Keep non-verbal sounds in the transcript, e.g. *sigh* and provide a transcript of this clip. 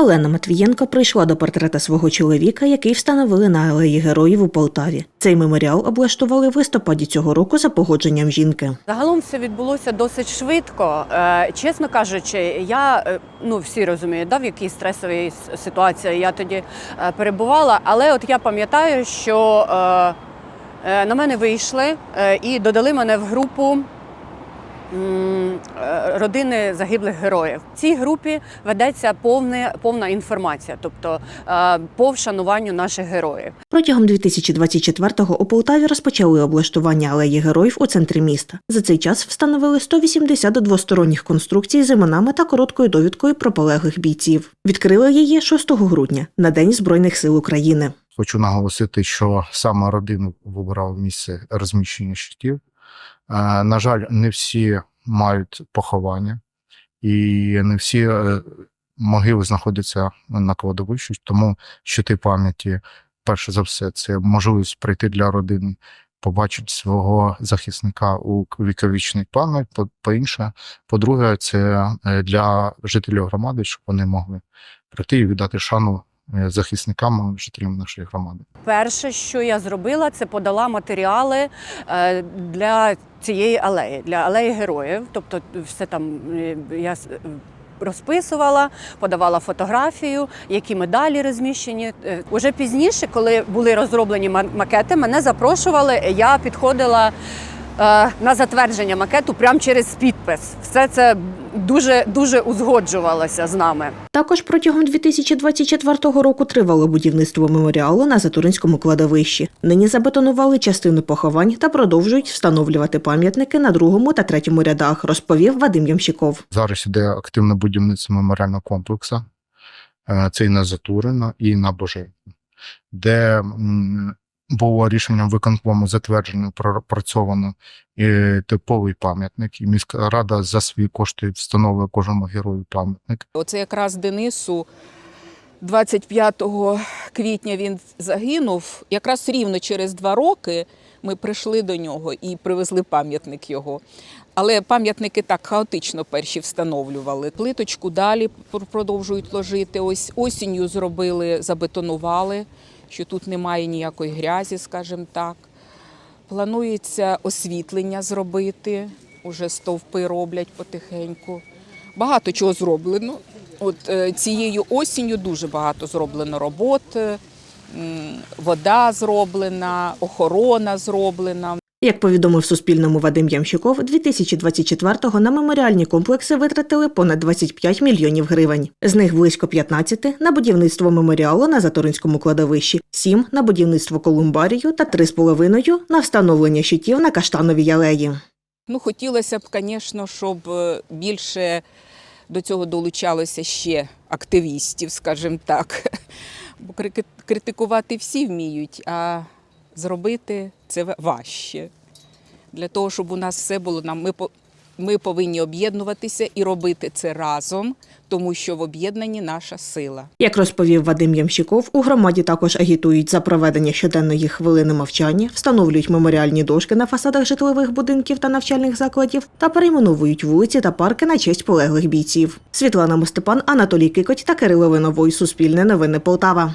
Олена Матвієнко прийшла до портрета свого чоловіка, який встановили на алеї героїв у Полтаві. Цей меморіал облаштували в листопаді цього року за погодженням жінки. Загалом все відбулося досить швидко. Е, Чесно кажучи, я е, ну всі розуміють, да, в якій стресовій ситуації я тоді е, перебувала. Але от я пам'ятаю, що на мене вийшли і додали мене в групу. Е, Родини загиблих героїв в цій групі ведеться повне, повна інформація, тобто е, по вшануванню наших героїв. Протягом 2024-го у Полтаві розпочали облаштування алеї героїв у центрі міста. За цей час встановили 180 двосторонніх конструкцій з іменами та короткою довідкою про полеглих бійців. Відкрили її 6 грудня на День Збройних сил України. Хочу наголосити, що саме родину вибирав місце розміщення щитів. Е, На жаль, не всі мають поховання, і не всі е, могили знаходяться на кладовищі, тому щити пам'яті, перше за все, це можливість прийти для родини, побачити свого захисника у віковічний пам'ять. По- По-інше, по-друге, це е, для жителів громади, щоб вони могли прийти і віддати шану захисникам, жителям нашої громади. Перше, що я зробила, це подала матеріали е, для цієї алеї, для алеї героїв. Тобто, все там е, я е, розписувала, подавала фотографію, які медалі розміщені. Е, Уже пізніше, коли були розроблені макети, мене запрошували. Я підходила. Е, На затвердження макету прямо через підпис. Все це дуже дуже узгоджувалося з нами. Також протягом 2024 року тривало будівництво меморіалу на Затуринському кладовищі. Нині забетонували частину поховань та продовжують встановлювати пам'ятники на другому та третьому рядах, розповів Вадим Ямщиков. Зараз іде активне будівництво меморіального комплексу. Е, Це і на Затурина, і на Божеві, де було рішенням виконкому затверджено, пропрацьовано і типовий пам'ятник. І міська рада за свої кошти встановлює кожному герою пам'ятник. Оце якраз Денису 25 квітня він загинув. Якраз рівно через два роки ми прийшли до нього і привезли пам'ятник його. Але пам'ятники так хаотично перші встановлювали. Плиточку далі пр- продовжують ложити. Ось осінню зробили, забетонували, що тут немає ніякої грязі, скажімо так. Планується освітлення зробити, уже стовпи роблять потихеньку. Багато чого зроблено. От е, цією осінню дуже багато зроблено робот, е, вода зроблена, охорона зроблена. Як повідомив Суспільному Вадим Ямщиков, 2024-го на меморіальні комплекси витратили понад 25 мільйонів гривень. З них близько 15 – на будівництво меморіалу на Заторинському кладовищі, 7 – на будівництво колумбарію та 3,5 – на встановлення щитів на Каштановій алеї. Ну, хотілося б, звісно, щоб е, більше до цього долучалося ще активістів, скажімо так. *laughs* Бо критикувати всі вміють, а зробити це важче. Для того, щоб у нас все було, нам ми, ми повинні об'єднуватися і робити це разом, тому що в об'єднанні наша сила. Як розповів Вадим Ямщиков, у громаді також агітують за проведення щоденної хвилини мовчання, встановлюють меморіальні дошки на фасадах житлових будинків та навчальних закладів та перейменовують вулиці та парки на честь полеглих бійців. Світлана Мостепан, Анатолій Кикоть та Кирило Виновой. Суспільне новини Полтава.